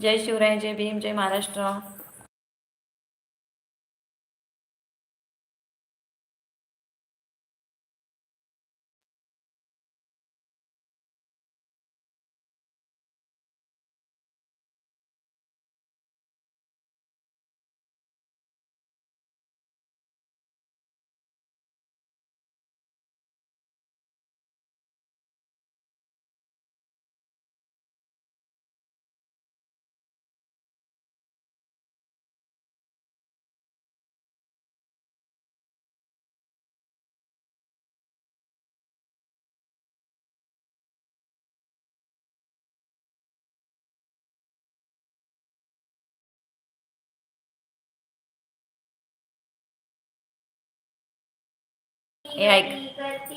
जय शिवराय जय भीम जय महाराष्ट्र. हे ऐक.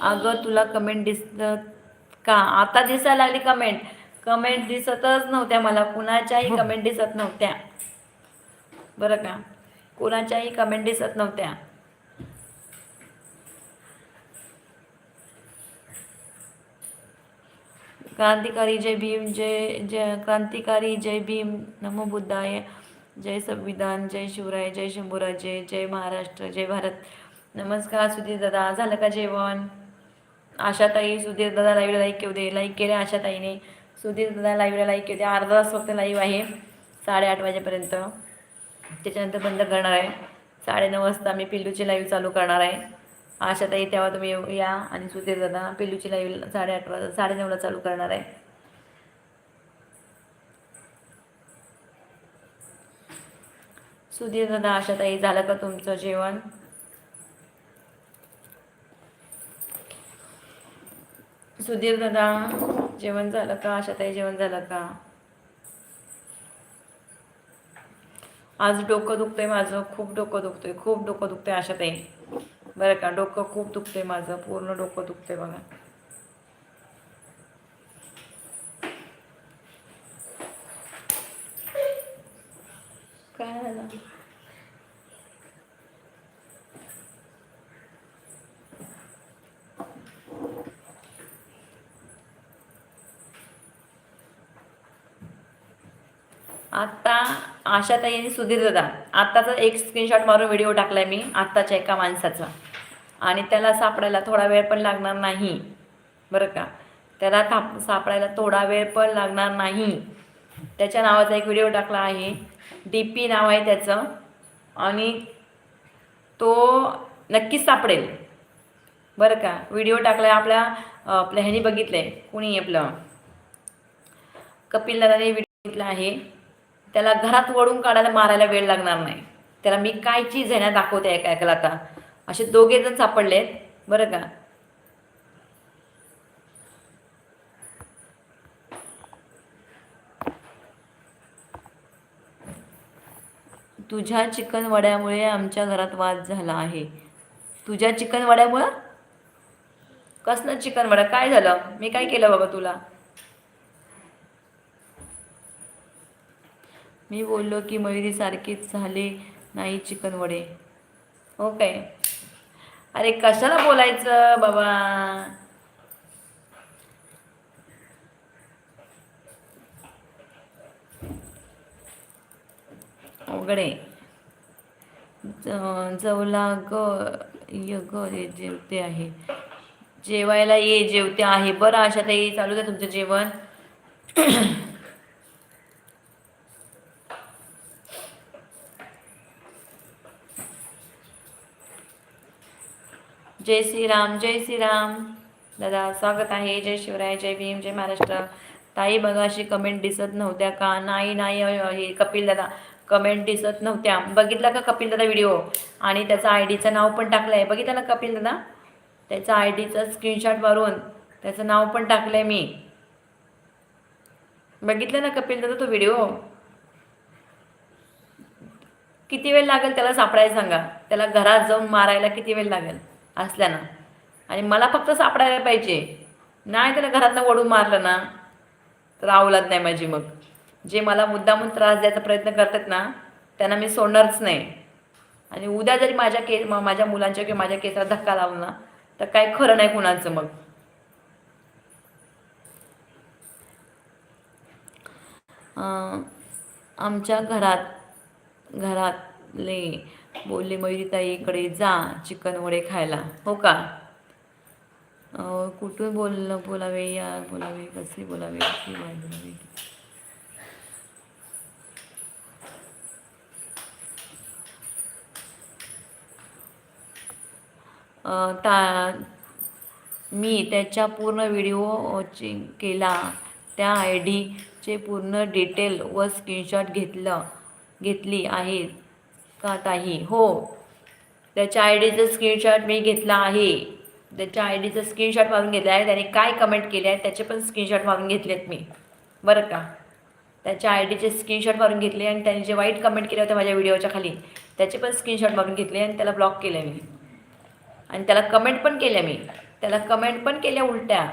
अगं तुला कमेंट दिसत का? आता दिसायला लागली कमेंट कमेंट दिसतच नव्हत्या मला. कुणाच्याही कमेंट दिसत नव्हत्या. बरं का? कुणाच्याही कमेंट दिसत नव्हत्या. क्रांतिकारी जय भीम जय जय क्रांतिकारी जय भीम नमो बुद्धाय जय संविधान जय शिवराय जय शंभूराजे जय महाराष्ट्र जय भारत. नमस्कार सुधीर दादा. झालं का जेवण? आशाताई सुधीर दादा लाईव्हला लाईक केऊ दे. लाईक केले आशाताईने. सुधीर दादा लाईव्हला लाईक केऊ दे. अर्धा तास फक्त लाईव्ह आहे. साडेआठ वाजेपर्यंत. त्याच्यानंतर बंद करणार आहे. साडेनऊ वाजता मी पिल्लूची लाईव्ह चालू करणार आहे. आशाताई तेव्हा तुम्ही येऊ- या. आणि सुधीर दादा पिल्लूची लाईव्ह साडेआठ वाजता साडेनऊला चालू करणार आहे. सुधीर दादा आशाताई झालं का तुमचं जेवण? सुधीर दादा जेवण झालं का? आशाताई जेवण झालं का? आज डोकं दुखतंय माझं खूप डोकं दुखतंय खूप डोकं दुखतंय आशाताई. बरं का डोकं खूप दुखतंय माझं पूर्ण डोकं दुखतंय बघा काय झालं आत्ता आशाताई आणि सुधीर दादा. आत्ताचा एक स्क्रीनशॉट मारून व्हिडिओ टाकलाय मी आत्ताच्या एका माणसाचा. आणि त्याला सापडायला थोडा वेळ पण लागणार नाही. बरं का? त्याला थाप सापडायला थोडा वेळ पण लागणार नाही. त्याच्या नावाचा एक व्हिडिओ टाकला आहे. डी पी नाव आहे त्याचं. आणि तो नक्कीच सापडेल. बरं का? व्हिडिओ टाकला आहे आपल्या आपल्या ह्यानी बघितलं आहे कुणी आपलं? कपिल दादाने व्हिडिओ बघितला आहे. त्याला घरात वळून काढायला मारायला वेळ लागणार नाही. त्याला मी काय चीज आहे ना दाखवते एका ऐकायला आता. असे दोघे जण सापडलेत. बरं का? तुझ्या चिकन वड्यामुळे आमच्या घरात वाद झाला आहे. तुझ्या चिकन वड्यामुळं कसलं चिकन वडा काय झालं? मी काय केलं बाबा तुला? मी बोललो की मयुरीसारखीच झाले नाही चिकन वडे. हो काय अरे कशाला बोलायचं बाबा? अवघडे. जवला ग य ग हे जेवते आहे. जेवायला ये जेवते आहे. बरं आशा ताई चालू द्या तुमचं जेवण. जय श्रीराम जय श्रीराम. दादा स्वागत आहे. जय शिवराय जय भीम जय महाराष्ट्र. ताई बघा अशी कमेंट दिसत नव्हत्या का? नाही नाही हे कपिल दादा. कमेंट दिसत नव्हत्या. बघितला का कपिल दादा व्हिडिओ आणि त्याचं आय डीचं नाव पण टाकलं आहे बघितलं ना कपिल दादा? त्याचं आय डीचं स्क्रीनशॉट मारून त्याचं नाव पण टाकलं आहे मी. बघितलं ना कपिल दादा तो व्हिडिओ किती वेळ लागेल त्याला सापडायला सांगा? त्याला घरात जाऊन मारायला किती वेळ लागेल? असल्यानं आणि मला फक्त सापडायला पाहिजे. नाही त्याला घरातनं ओढून मारलं ना तर आवलात नाही माझी मग. जे मला मुद्दामून त्रास द्यायचा प्रयत्न करतात ना त्यांना मी सोडणारच नाही. आणि उद्या जरी माझ्या केस माझ्या मुलांच्या किंवा माझ्या केसाला धक्का लावला ना तर काय खरं नाही कुणाचं मग. आमच्या घरात घरातले बोलले मयुरीताईकडे जा चिकन वडे खायला. हो का? कुठून बोल बोलावे या बोलावे कसे बोलावे कसे बोलावे? ता मी त्याच्या पूर्ण व्हिडिओ केला. त्या आय डीचे पूर्ण डिटेल व स्क्रीनशॉट घेतलं घेतली आहे. का ताई हो. त्याच्या आय डीचं स्क्रीनशॉट मी घेतला आहे. त्याच्या आय डीचं स्क्रीनशॉट मारून घेतला आहे. त्याने काय कमेंट केले आहे त्याचे पण स्क्रीनशॉट मारून घेतलेत मी. बरं का? त्याच्या आय डीचे स्क्रीनशॉट मारून घेतले आणि त्याने जे वाईट कमेंट केले होते माझ्या व्हिडिओच्या खाली त्याचे पण स्क्रीनशॉट मारून घेतले आणि त्याला ब्लॉक केलं मी. आणि त्याला कमेंट पण केल्या मी. त्याला कमेंट पण केल्या उलट्या.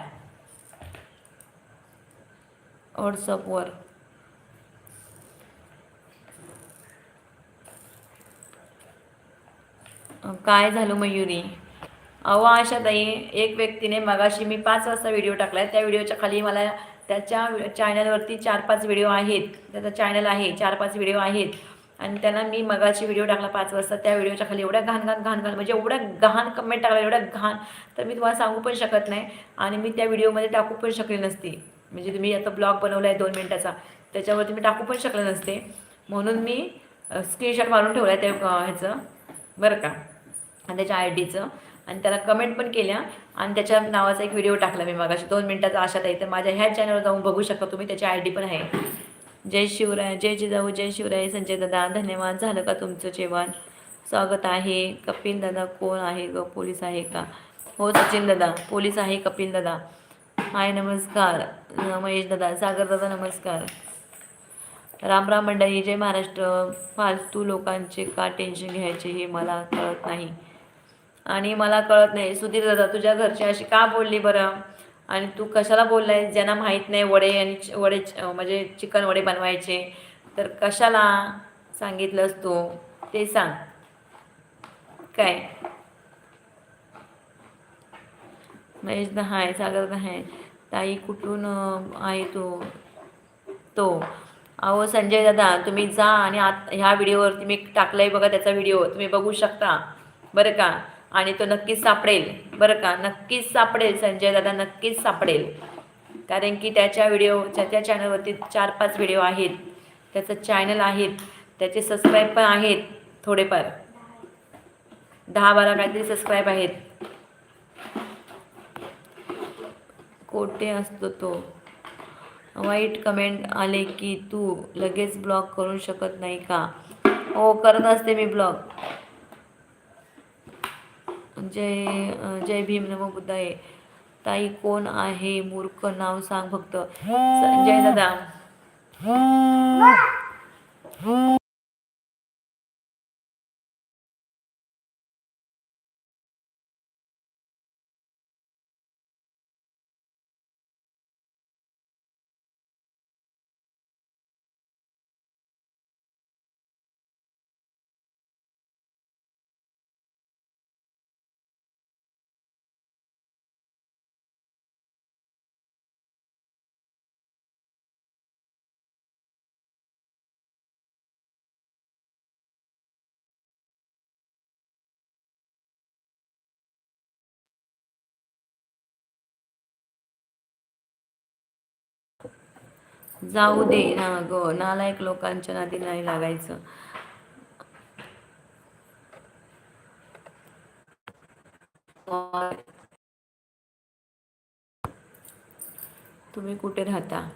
व्हॉट्सअपवर काय झालं मयुरी? अहो आशाताई एक व्यक्तीने मगाशी मी पाच वाजता व्हिडिओ टाकला आहे त्या व्हिडिओच्या खाली मला त्याच्या चॅनलवरती चार पाच व्हिडिओ आहेत. त्याचा चॅनल आहे चार पाच व्हिडिओ आहेत. आणि त्यांना मी मगाशी व्हिडिओ टाकला पाच वाजता. त्या व्हिडिओच्या खाली एवढ्या घाण घाण घाण घाण म्हणजे एवढ्या घाण कमेंट टाकला एवढ्या घाण. तर मी तुम्हाला सांगू पण शकत नाही. आणि मी त्या व्हिडिओमध्ये टाकू पण शकले नसते. म्हणजे तुम्ही आता ब्लॉग बनवला आहे दोन मिनटाचा. त्याच्यावरती मी टाकू पण शकले नसते. म्हणून मी स्क्रीनशॉट मारून ठेवला आहे त्या ह्याचं. बरं का? आणि त्याच्या आय डीचं. आणि त्याला कमेंट पण केल्या. आणि त्याच्या नावाचा एक व्हिडिओ टाकला मी मागाशी. दोन मिनटाचा आशात आहे तर माझ्या ह्या चॅनलवर जाऊन बघू शकता तुम्ही. त्याची आय डी पण आहे. जय शिवराय जय जिजाऊ जय शिवराय संजय दादा. धन्यवाद. झालं का तुमचं जेवण? स्वागत आहे. कपिल दादा कोण आहे ग? पोलीस आहे का? हो सचिन दादा. पोलीस आहे कपिल दादा. हाय नमस्कार. महेश दादा. सागर दादा नमस्कार. रामराम मंडळी. जय महाराष्ट्र. फालतू लोकांचे का टेन्शन घ्यायचे हे मला कळत नाही. आणि मला कळत नाही सुधीर दादा तुझ्या घरची अशी का बोलली बरं? आणि तू कशाला बोललाय ज्यांना माहीत नाही वडे आणि वडे म्हणजे चिकन वडे बनवायचे. तर कशाला सांगितलंस तू? ते सांग. काय? महेश दा हाय सागर दा हाय. ताई कुठून आहे तो? तो. अहो संजय दादा तुम्ही जा आणि आत ह्या व्हिडिओवरती मी टाकलं आहे बघा त्याचा व्हिडिओ. तुम्ही बघू शकता. बरं का? आणि तो नक्कीच सापडेल. बरं का? नक्कीच सापडेल संजय दादा नक्कीच सापडेल. कारण की त्याच्या व्हिडिओ त्याच्या चॅनलवरती चार पाच व्हिडिओ आहेत. त्याचं चॅनल आहेत. त्याचे सबस्क्राईब पण आहेत थोडेफार. दहा बारा काहीतरी सबस्क्राईब आहेत. कोठे असतो तो. वाईट कमेंट आले की तू लगेच ब्लॉक करू शकत नाही का? हो करत असते मी ब्लॉक म्हणजे, जय जय भीम नमो बुद्धाय. ताई कोण आहे? मूर्ख नाव सांग फक्त. संजय दादा. जाऊ दे ना ग नालायक लोकांच्या नादी नाही लागायचं. तुम्ही कुठे राहता?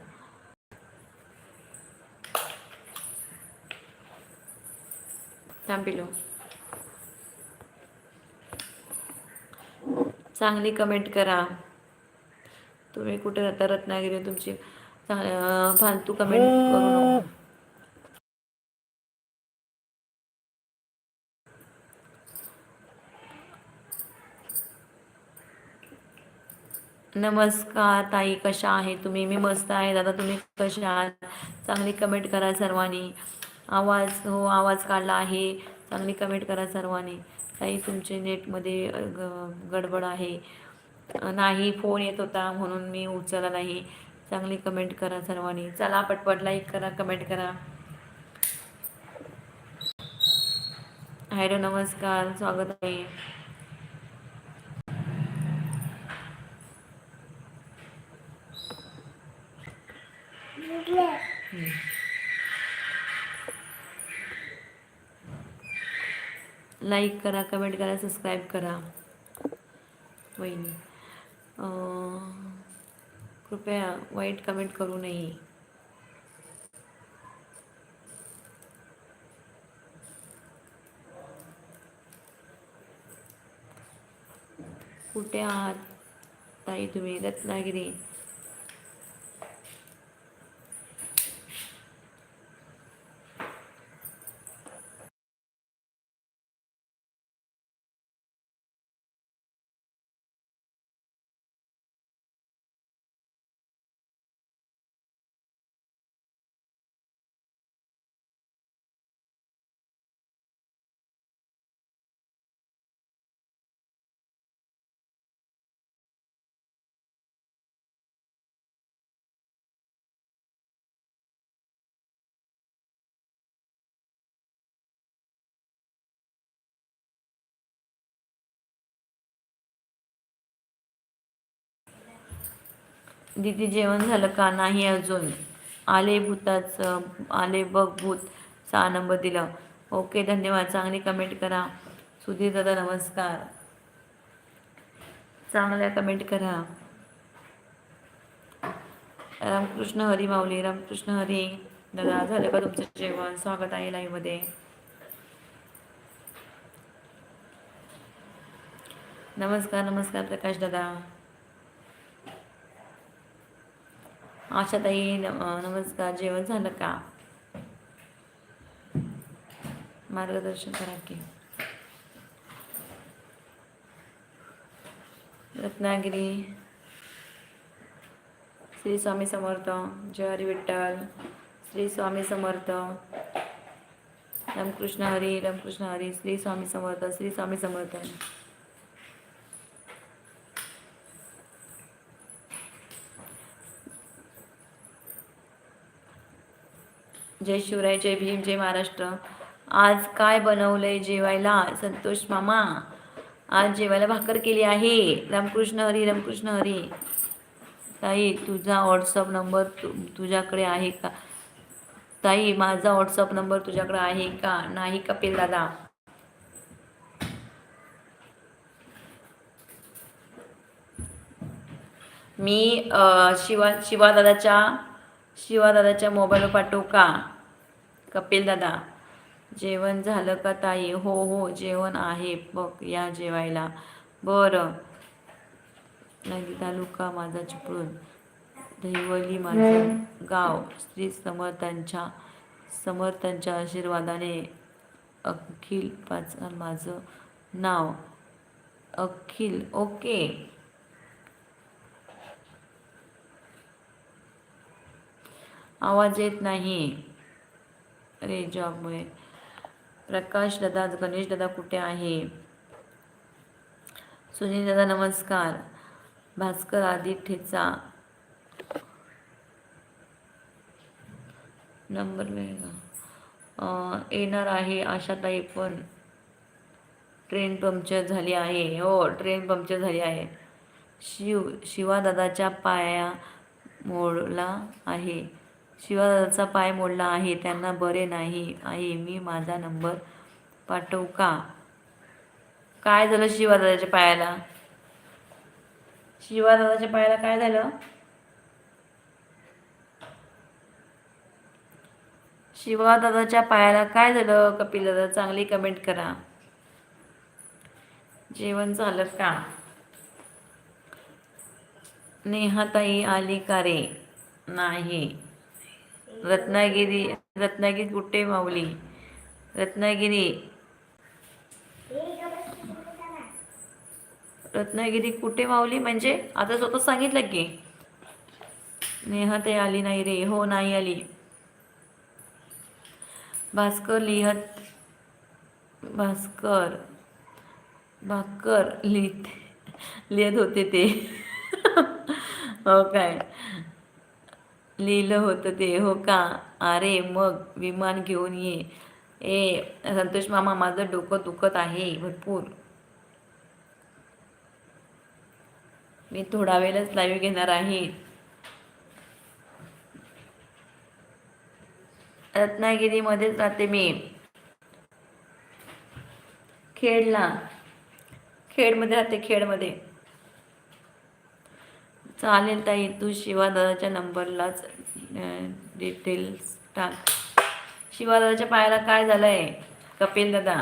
थांबिलो चांगली कमेंट करा. तुम्ही कुठे राहता? रत्नागिरी तुमची फालतू कमेंट करू नका. नमस्कार ताई कशा आहे तुम्ही? मी मस्त आहे. दादा तुम्ही कशा आहात? चांगली कमेंट करा सर्वांनी. आवाज हो आवाज काढला आहे. चांगली कमेंट करा सर्वांनी. ताई तुमचे नेटमध्ये गडबड आहे. नाही फोन येत होता म्हणून मी उचलला नाही. चांगली कमेंट करा सर्वांनी. चला पटपट लाईक करा कमेंट करा. हॅलो नमस्कार स्वागत आहे. लाईक करा कमेंट करा सबस्क्राईब करा. वहिनी. कृपया वाईट कमेंट करू नये कुठे आहात ताई तुम्ही रत्नागिरी। दिदी जेवण झालं का? नाही अजून. आले भूताचं आले बघ भूत. सहा नंबर दिलं. ओके धन्यवाद. चांगली कमेंट करा. सुधीर दादा नमस्कार. चांगल्या कमेंट करा. रामकृष्ण हरी माऊली रामकृष्ण हरी. दादा झालं का तुमचं जेवण? स्वागत आहे लाईव्हमध्ये नमस्कार नमस्कार प्रकाश दादा. आशाताई नम नमस्कार. जेवण झालं का? मार्गदर्शन करा की. रत्नागिरी श्री स्वामी समर्थ जय हरी विठ्ठल. श्री स्वामी समर्थ रामकृष्ण हरी रामकृष्ण हरी. श्री स्वामी समर्थ श्री स्वामी समर्थ. जय शिवराय जय भीम जय महाराष्ट्र. आज काय बनवलंय जेवायला? संतोष मामा. आज जेवायला भाकर केली आहे. रामकृष्ण हरी रामकृष्ण हरी. ताई तुझा व्हॉट्सअप नंबर तु तुझ्याकडे आहे का? ताई माझा व्हॉट्सअप नंबर तुझ्याकडे आहे का? नाही कपिल दादा मी शिवा शिवादादाच्या शिवादादाच्या मोबाईलवर पाठवू का? कपिल दादा जेवण झालं का ताई? हो हो जेवण आहे. बघ या जेवायला. बरं. नदी तालुका माझा चिपळूण. दहिवली माझं गाव. श्री समर्थांच्या समर्थांच्या आशीर्वादाने अखिल पाचकाल माझं नाव. अखिल ओके. आवाज येत नाही. अरे जॉबमुळे प्रकाश दादा गणेश दादा कुठे आहे? सुनील दादा नमस्कार. भास्कर आदी ठेचा. नंबर मिळेल का? येणार आहे आशाताई पण. ट्रेन पंक्चर झाली आहे. हो ट्रेन पंक्चर झाली आहे. शिव शिवादादाच्या पाया मोडला आहे. शिवादादाचा पाय मोडला आहे त्यांना बरे नाही. आहे मी माझा नंबर पाठवू का? काय झालं शिवादादाच्या पायाला? शिवादादाच्या पायाला काय झालं? शिवादादाच्या पायाला काय झालं? कपिल दादा चांगली कमेंट करा. जेवण झालं का? नेहाताई आली का रे? नाही. रत्नागिरी रत्नागिरी कुठे माऊली? रत्नागिरी. रत्नागिरी कुठे माऊली? म्हणजे आता स्वतः सांगितलं की. नेहाताई आली नाही रे. हो नाही आली. भास्कर लिहत भास्कर भाकर लिहित लिहित होते ते. हो काय? लिहिलं होतं ते हो का? अरे मग विमान घेऊन ये. ए संतोष मामा माझं डोकं दुखत आहे भरपूर. मी थोडा वेळच लाईव्ह घेणार आहे. रत्नागिरीमध्येच राहते मी. खेडला. खेडमध्ये राहते खेडमध्ये. चालेल ताई तू शिवादादाच्या नंबरलाच डिटेल्स टाक. शिवादादाच्या पायाला काय झालं आहे कपिल दादा.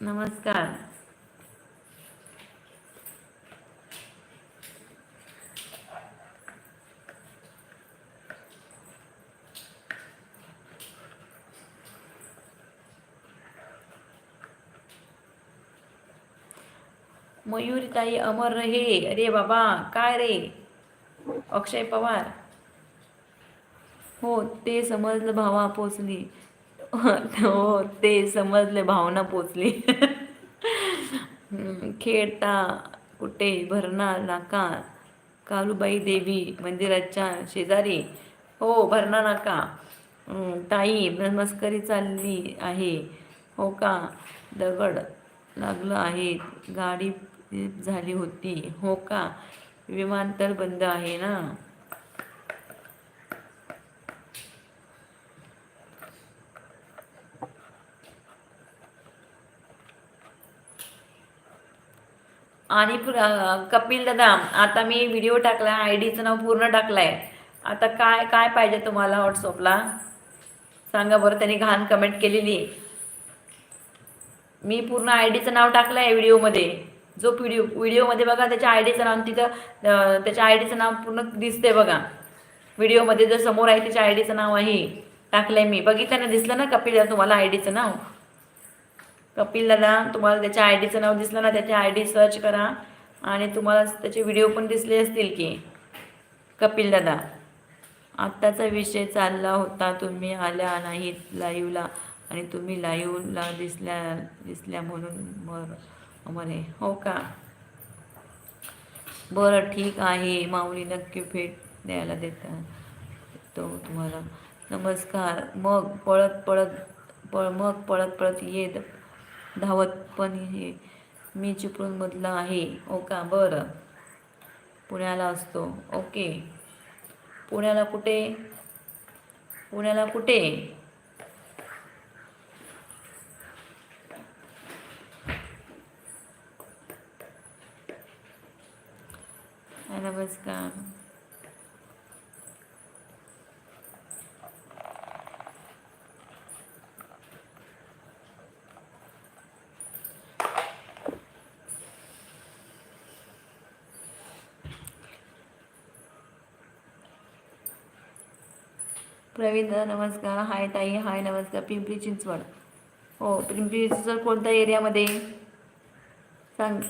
नमस्कार. मयुरी ताई अमर रहे. अरे बाबा काय रे? अक्षय पवार. हो ते समजलं भावा पोचली. हो ते समजले भावना पोचली. खेळता कुठे? भरणा नाका. कालूबाई देवी मंदिराच्या शेजारी. हो भरणा नाका. ताई ब्रह्मस्करी चालली आहे. हो का? दगड लागलं आहे. गाडी झाली होती. हो का? विमानतळ बंद आहे ना? आणि कपिल दादा आता मी व्हिडिओ टाकला आय डीचं नाव पूर्ण टाकलंय. आता काय काय पाहिजे तुम्हाला व्हॉट्सअपला सांगा बरं त्यांनी घाण कमेंट केलेली. मी पूर्ण आय डीचं नाव टाकलं आहे व्हिडिओमध्ये जो व्हिडिओ व्हिडिओमध्ये बघा त्याच्या आय डीचं नाव तिथं त्याच्या आय डीचं नाव पूर्ण दिसते बघा. व्हिडिओमध्ये जर समोर आहे त्याच्या आय डीचं नाव आहे. टाकलं आहे मी. बघितलं ना दिसलं ना कपिल दादा तुम्हाला आय डीचं नाव? कपिल दादा तुम्हाला त्याच्या आय डीचं नाव दिसलं ना त्याच्या आय डी सर्च करा. आणि तुम्हाला त्याचे व्हिडिओ पण दिसले असतील की कपिल दादा. आत्ताचा विषय चालला होता. तुम्ही आल्या नाहीत लाईव्हला आणि तुम्ही लाईव्हला दिसल्या दिसल्या म्हणून मर मरे हो का? बरं ठीक आहे. माऊली नक्की भेट द्यायला देता तो तुम्हाला नमस्कार. मग पळत पळत पळ मग पळत पळत येत धावत पण हे मी चिपळूणमधला आहे. हो का? बरं. पुण्याला असतो. ओके. पुण्याला कुठे? पुण्याला कुठे? नमस्कार. प्रवीण नमस्कार. हाय ताई हाय नमस्कार. पिंपरी चिंचवड. हो पिंपरी चिंचवड कोणत्या एरियामध्ये? सांग.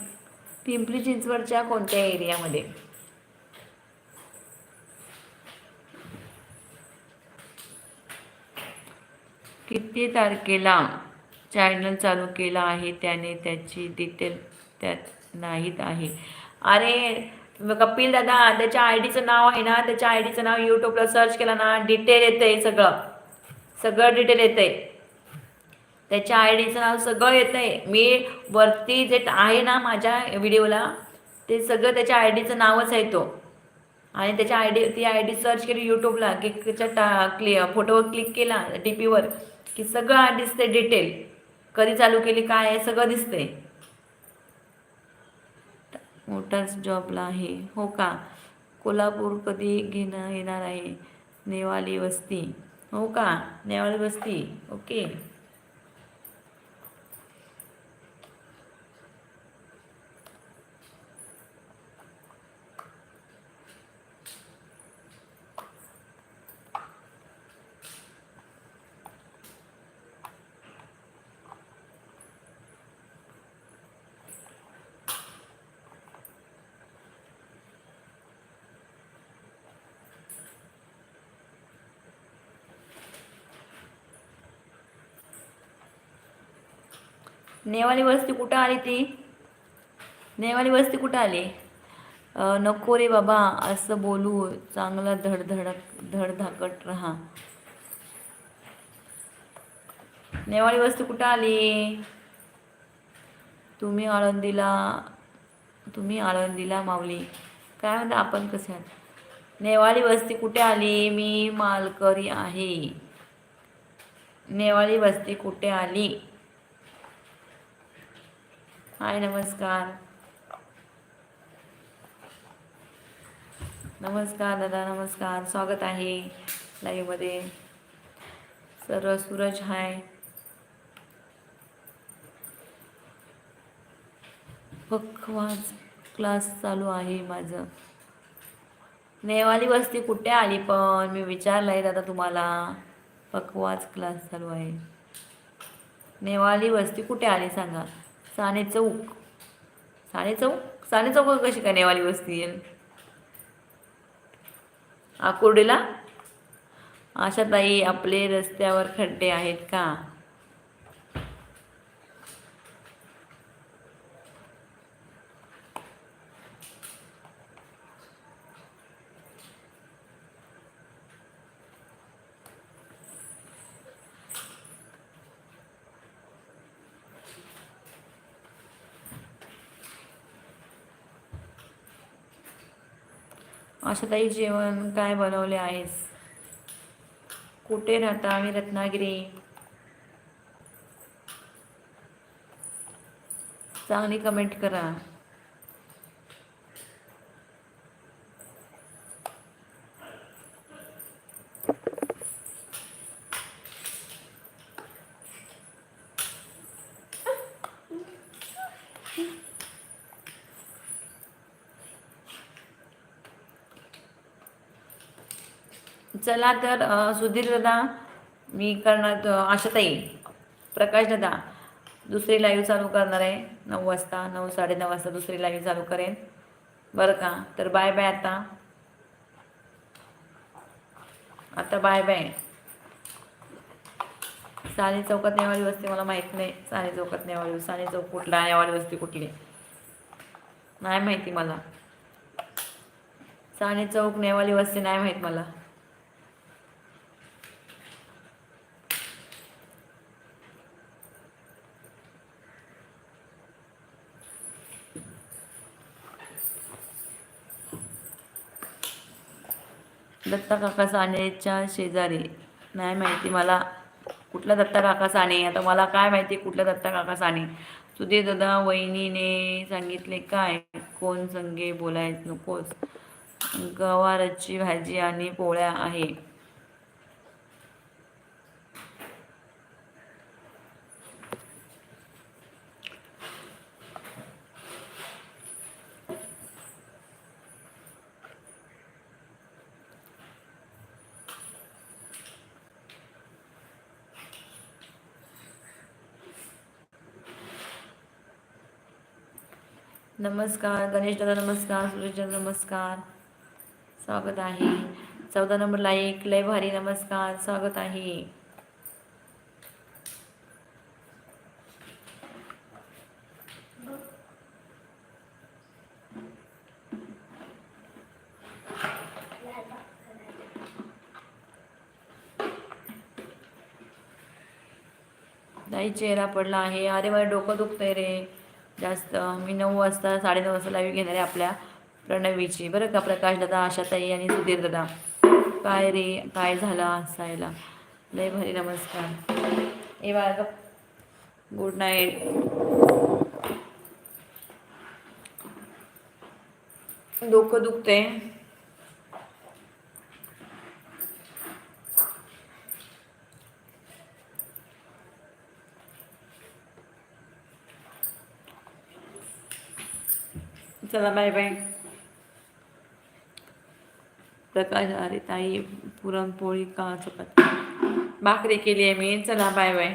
पिंपरी चिंचवडच्या कोणत्या एरियामध्ये? किती तारखेला चॅनल चालू केला आहे त्याने त्याची डिटेल त्यात नाहीत आहे. अरे कपिल दादा त्याच्या आय डीचं नाव आहे ना त्याच्या आय डीचं नाव यूट्यूबला सर्च केलं ना डिटेल येतं आहे सगळं. सगळं डिटेल येतं आहे त्याच्या आय डीचं नाव सगळं येतं आहे मी वरती जे आहे ना माझ्या व्हिडिओला ते सगळं त्याच्या आय डीचं नावच आहे तो. आणि त्याच्या आय डी ती आय डी सर्च केली यूट्यूबला की त्याच्या टा क्लि फोटोवर क्लिक केला डी पीवर की सगळं दिसते डिटेल कधी चालू केली काय आहे सगळं दिसते मोटार्स जॉबला आहे. हो का? कोल्हापूर कधी घेणं येणार आहे? नेवाली वस्ती. हो का? नेवाली वस्ती. ओके. नेवाली वस्ती कुठं आली ती? नेवाली वस्ती कुठं आली? नको रे बाबा असं बोलू. चांगला धडधडक धडधाकट राहा. नेवाळी वस्तू कुठं आली? तुम्ही आळंदीला तुम्ही आळंदीला माऊली. काय म्हणता आपण कसे आहात? नेवाळी वस्ती कुठे आली? मी मालकरी आहे. नेवाळी वस्ती कुठे आली? हाय नमस्कार. नमस्कार दादा नमस्कार. स्वागत आहे लाईव्हमध्ये सर सूरज हाय. पखवाज क्लास चालू आहे माझं. नेवाली वस्ती कुठे आली पण? मी विचारलं आहे दादा तुम्हाला. पखवाज क्लास चालू आहे. नेवाली वस्ती कुठे आली सांगा. साने चौक. साने चौक? साने चौक कशी काय नेवाली वस्ती येईल आकुर्डीला? आशाताई आपले रस्त्यावर खड्डे आहेत का? आशाताई जेवण काय बनवले आहेस? कुठे राहता आम्ही रत्नागिरी? चांगली कमेंट करा. चला तर सुधीर दादा मी करणार आशाताई प्रकाश दादा दुसरी लाईव्ह चालू करणार आहे. नऊ वाजता नऊ साडेनऊ वाजता दुसरी लाईव्ह चालू करेन. बरं का? तर बाय बाय आता. आता बाय बाय साने चौकात नेवाळी वस्ती मला माहीत नाही. साने चौकात नेवाळी साने चौक कुठला? नेवाळी वस्ती कुठली? नाही माहिती मला. साने चौक नेवाळी वस्ती नाही माहीत मला. दत्ता काका सानेच्या शेजारी. नाही माहिती मला कुठला दत्ता काका साने? आता मला काय माहिती कुठला दत्ता काका साने? सुधे दादा वहिनीने सांगितले काय? कोण संगे बोलायच नकोस? गवारची भाजी आणि पोळ्या आहे. नमस्कार गणेश दादा नमस्कार सुरेश नमस्कार. स्वागत आहे. चौदा नंबरला एक लय भारी नमस्कार स्वागत आहे. नाही चेहरा पडला आहे. अरे माझं डोकं दुखतंय रे. जास्त मी नऊ वाजता साडेनऊ वाजता लाईव्ह घेणार आहे आपल्या प्रणवीची. बरं का प्रकाश दादा आशाताई आणि सुधीर दादा. काय रे काय झालं असायला लय भारी नमस्कार. ए बाळा गुड नाईट डोकं दुखतंय. चला बाय बाय प्रकाश अरे ताई पुरणपोळी का चपाती? भाकरी केली आहे मी. चला बाय बाय